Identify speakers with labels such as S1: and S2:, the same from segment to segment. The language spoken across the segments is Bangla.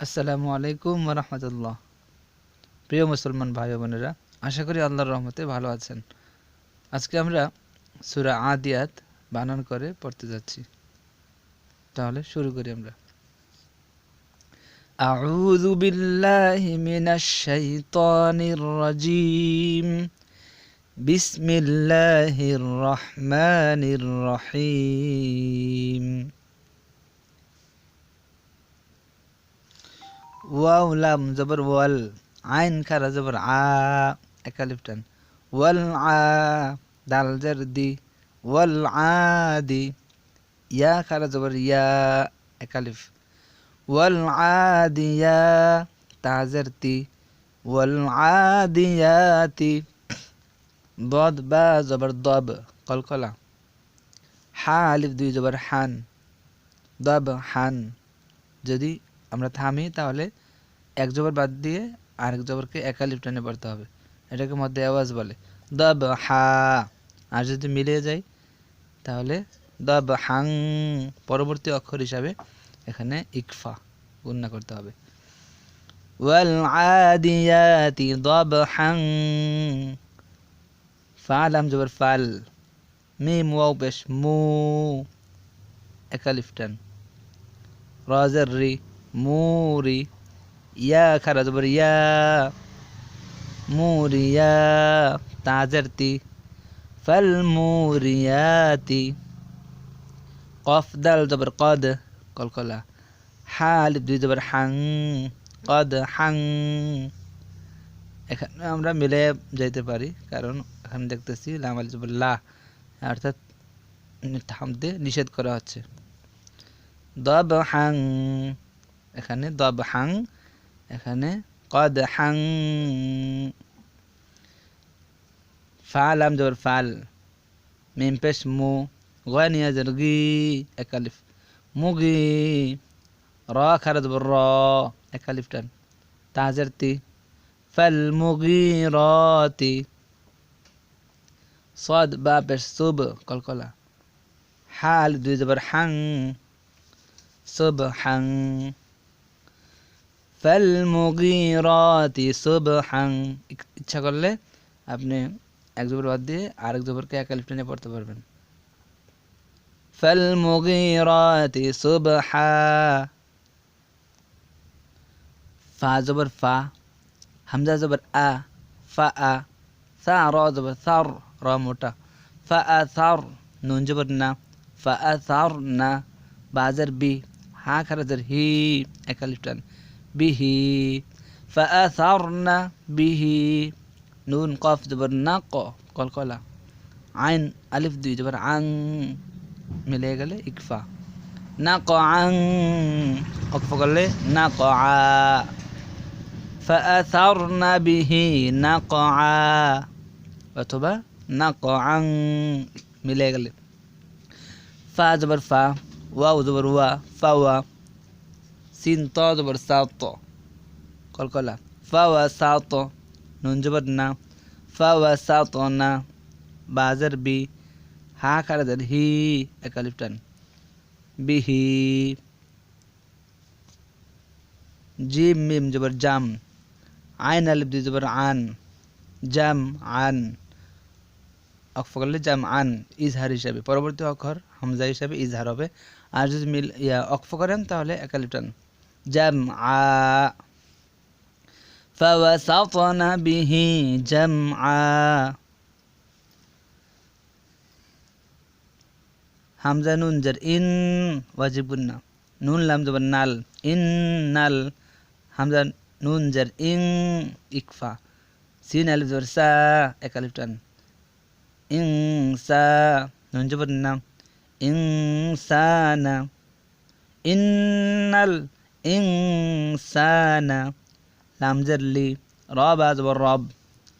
S1: আসসালামু আলাইকুম রহমতুল্লাহ প্রিয় মুসলমান ভাই ও বোনেরা আশা করি আল্লাহর রহমতে ভালো আছেন আজকে আমরা সুরা আদিয়াত বানান করে পড়তে যাচ্ছি তাহলে শুরু করি আমরা أعوذ بالله من الشيطان الرجيم بسم الله الرحمن الرحيم ওয়াও, লাম, জবর ওয়াল, আইন খারা, জবর আ একালিফ টান। ওয়াল আ, দাল জার দি, ওয়াল আদি ইয়া খারা, জবর ইয়া একালিফ ওয়াল আদিয়া তাজারতি ওয়াল আদিয়াতি বদ বা, জবর দব কলকলা হা, আলিফ দুই, জবর হান। দব, হান। যদি আমরা থামি, তাহলে এক জবর বাদ দিয়ে আরেক জবরকে একালিপ টেনে পড়তে হবে। এটাকে মধ্যে আওয়াজ বলে। দব হা আর যদি মিলিয়ে যায় তাহলে দব হাং পরবর্তী অক্ষর হিসাবে এখানে ইকফা গুন্না করতে হবে। ওয়াল আদিয়াতি রাজার রি। মুরি ইয়া খারা জবর ইয়া মুরিয়া তাজারতি ফাল মুরিয়াতি কফ দাল জবর কদ কলকলা হাল দুই জবর হাং কদ হাং এখানে আমরা মিলে যাইতে পারি কারণ এখানে দেখতেছি লাম আল জবর লা অর্থাৎ থামতে নিষেধ করা হচ্ছে দব হাং এখানে দব হাং এখানে কদ হাং ফাল আম জবর ফাল মিম পেশ মু গনিয়া জর গি একালিফ মুগি র খারা জবর র একালিফ টান তাজের তি ফাল মুগি রতি صاد বা পেশ সুব কলকলা ফাল মুগিরাতি সুবহান ইচ্ছা করলে আপনি এক জবর বাদ দিয়ে আরেক জবরকে এক আলিফ টেনে পড়তে পারবেন। ফাল মুগিরাতি সুবহা ফা জবর ফা, হামজা জবর আ, ফা আ, সা, র জবর সার, র মোটা, ফা আ সার, নুন জবর না, ফা আ সার না বাজার বি, হা খারাজের হি, একা আলিফ به. فأثرنا به. نون قاف جبر ناقو. قل قال عين ألف دي جبر عن. ملے گلے اکفا نقعا اقف گلے نقعا فأثرنا به. نقعا وتبا نقعا ملے گلے فا جبر فا. واو جبر وا. فا وا. সিন ত জবর সাত কলকলা ফাওয়া সাত নুন জবর না ফাওয়া সাত না বাজার বি হা খারাজার হি একালিফটান বিহি জিম মিম জবর জাম আইন আলিফ দুই জবর আন জাম আন করলে জাম আন ইজহার হিসাবে পরবর্তী অক্ষর হামজা হিসাবে ইজহার হবে আর যদি মিল ইয়া অক্ফ করেন তাহলে জাম جمعا فوسطن به جمعا حمزة نون جر إن واجبنا نون لام زبر نال إن نال حمزة نون جر إن إكفا سين ألف زبر سا إك ألف تن إن سا نون جبرنا إنسانا إن, إن ইনসানা লামজের লি রব আজ রব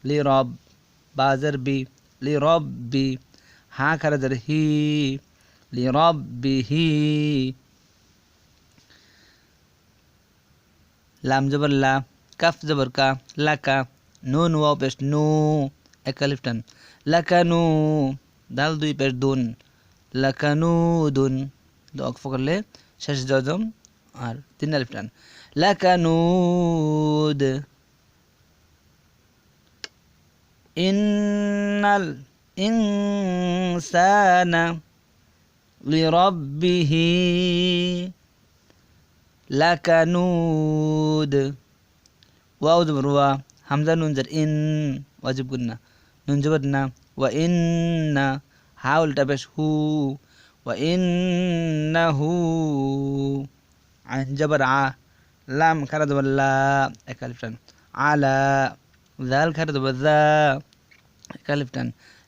S1: লি রব বাজের বি লি রব বি হা খারাজের হি লি রব বি হি লাম জবর লা কাফ জবর কা লাকা নু নু ও পেস্ট নু একালিফটন লাকানু দাল দুই পেস্ট দুন লাকানু দুন অক্ফ করলে শেষ জজম আর তিন আলিফ টান লাকানুদ ইন্নাল ইনসানা লিরাব্বিহি লাকানুদ ওয়াও জবর ওয়া হামজা নুন জের ইন ওয়াজিব গুন্না নুন জবর না ওয়া ইন্না হা উল্টা আইন জবর আ লাম খারা জবর লা এক আলিফ আলা জাল খারা জবর জা এক আলিফ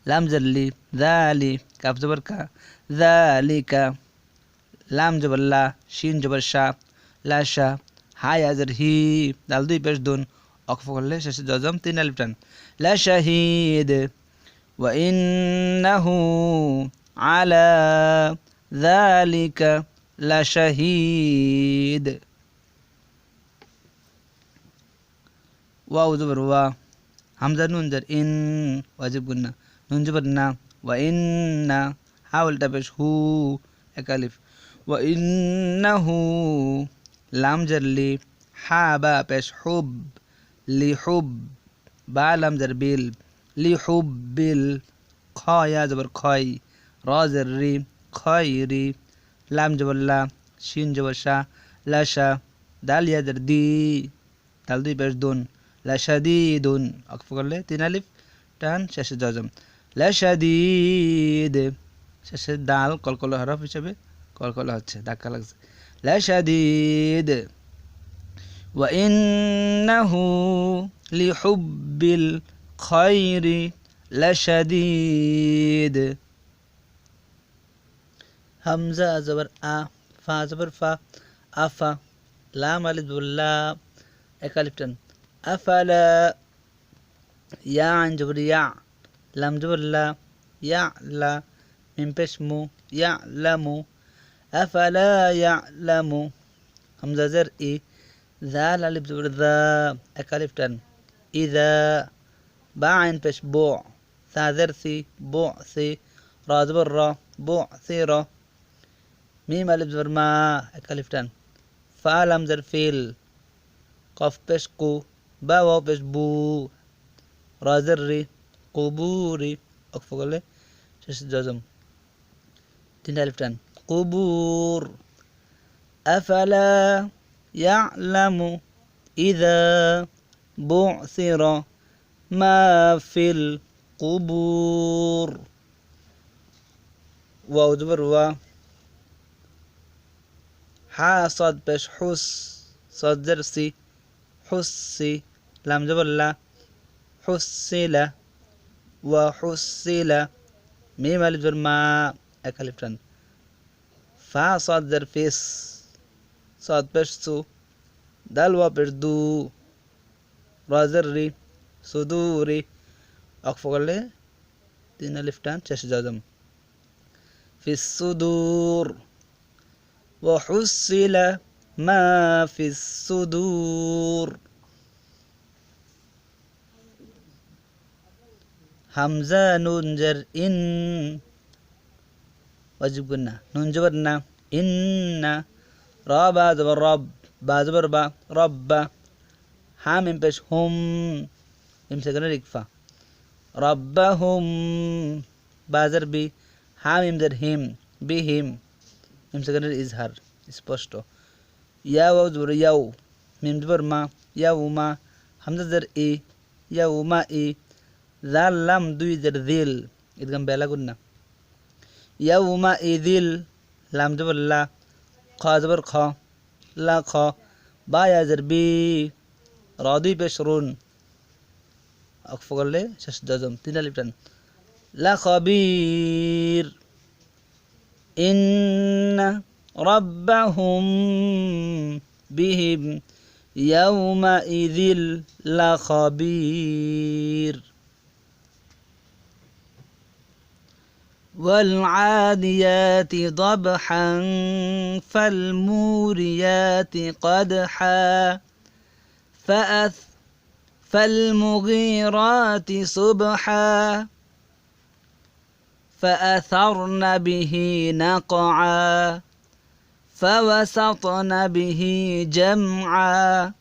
S1: লাম জল্লি জালি কাফ জবর কা জালিকা লাম জবর লা শিন জবর শা লা শা হাই আজর হি দাল দুই পেশ দুন অক্ফ করলে শেষে জজম তিন আলিফ টান লা শাহিদ ওয়া ইন্নাহু আলা যালিকা লা শাহিদ। ওয়াও জবর, ওয়া। হামজা নুন জর ইন ওয়াজিব গুন্না নুন জবর না, ওয়া ইন্না হা উল্টা পেশ হু, এক আলিফ। ওয়া ইন্নাহু লাম জর লি। হা বা পেশ হুব, লি হুব। বা লাম জর বিল লি হুব বিল খ ইয়া জবর খয় র জর রি খয় রি লাম জবর লা শিন জবর শা লা শা দাল ইয়া জর দি দাল দুই পেশ দুন লাশাদিদুন অক্ফ করলে তিন আলিফ টান শেষে জজম লাশাদিদ শেষে দাল কলকল হরফ হিসেবে কলকল হচ্ছে ধাক্কা লাগছে লাশাদিদ وإنه لحب الخير لشديد همزة زبر آ فا زبر فا أفا لا مالد ولا لا. أفلا يا عن جبر يع لام جبر لا. يعلى من بشمو يعلم أفلا يعلم همزة زر إي ذا لالب زبر ذا. إكاليبتن إذا باعن بش بوع را بوعثي رازبرة را. বো সা জের সি বো সি রা জবর রা বো সি রা মিম আলিফ জবর মা একালিফটান ফা লাম জের ফিল কফ পেশ কু বা ওয়াও পেশ বু রাজের রি কুবুরি অক্ফ করলে শেষ জজম তিনটা আলিফ টান কুবুর আফালা ইয়ালামু ইদা বুসির মা ফিল কুবুর ওয়াও জবর ওয়া হা সদ পেশ হুস, সজ্জের সি, হুসি লামজবল্লা হুসিলা ওয়া হুসিলা মিম আলিফের মা, এক আলিফ টান। ফা সজ্জের ফিস, সদ পেশ সু, দাল ওয়া পেশ দু, রজের রি সুদুরি অক্ফ করলে তিন আলিফ টান, শেষ জজম। ফিস সুদূর। وحصل ما في الصدور. حمزة نون جر إن واجب قلنا. نون جبرنا إن رابا زبر رب با زبر با رب. ها بش هم يمسكنا ركفا ربهم بازر بي ها ميم هم بهم. হিম ইজহার স্পষ্ট ইয়া ওয়াও জবর ইয়াও মিম জবর মা ইয়াও মা হামজা জের ই ইয়াও মা ই জাল লাম দুই জের দিল ঈদগাম বেলা গুন্না ইয়াও মা ই দিল লাম জবর লা খ জবর খ লা খ বা ইয়া জের বি র দুই পেশ রুন অক্ফ করলে শেষ জজম তিন আলিফ লা খবির إن ربهم بهم يومئذ لخبير. والعاديات ضبحا فالموريات قدحا. فأث فالمغيرات صبحا. فأثرن به نقعا فوسطن به جمعا.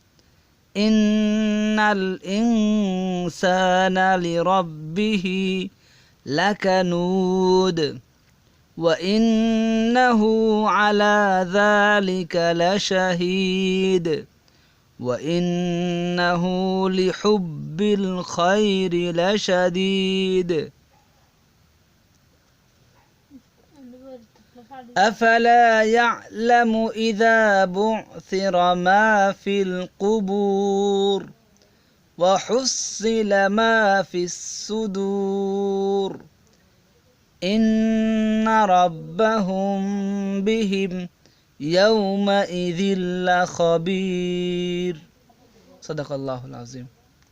S1: إن الإنسان لربه لكنود وإنه على ذلك لشهيد. وإنه لحب الخير لشديد. أفلا يعلم إذا بعثر ما في القبور وحصل ما في الصدور إن ربهم بهم يومئذ لخبير. صدق الله العظيم.